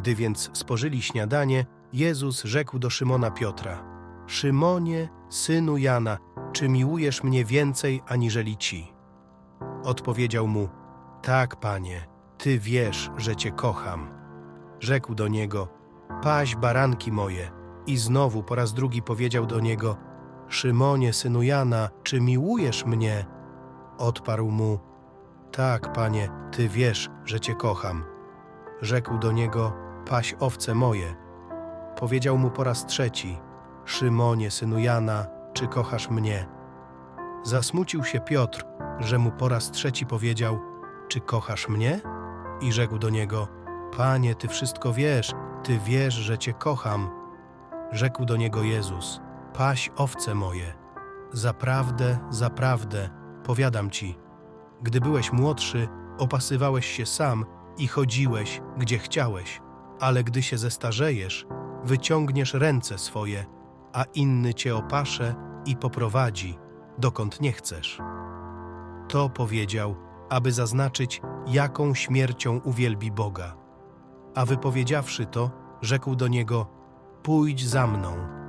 Gdy więc spożyli śniadanie, Jezus rzekł do Szymona Piotra: Szymonie, synu Jana, czy miłujesz mnie więcej aniżeli ci? Odpowiedział mu: Tak, panie, ty wiesz, że cię kocham. Rzekł do niego: Paś baranki moje. I znowu po raz drugi powiedział do niego: Szymonie, synu Jana, czy miłujesz mnie? Odparł mu: Tak, panie, ty wiesz, że cię kocham. Rzekł do niego: Paś owce moje. Powiedział mu po raz trzeci: Szymonie, synu Jana, czy kochasz mnie? Zasmucił się Piotr, że mu po raz trzeci powiedział: Czy kochasz mnie? I rzekł do niego: Panie, ty wszystko wiesz, ty wiesz, że cię kocham. Rzekł do niego Jezus: Paś owce moje. Zaprawdę, zaprawdę, powiadam ci, gdy byłeś młodszy, opasywałeś się sam i chodziłeś, gdzie chciałeś, ale gdy się zestarzejesz, wyciągniesz ręce swoje, a inny cię opasze i poprowadzi, dokąd nie chcesz. To powiedział, aby zaznaczyć, jaką śmiercią uwielbi Boga. A wypowiedziawszy to, rzekł do niego: Pójdź za mną.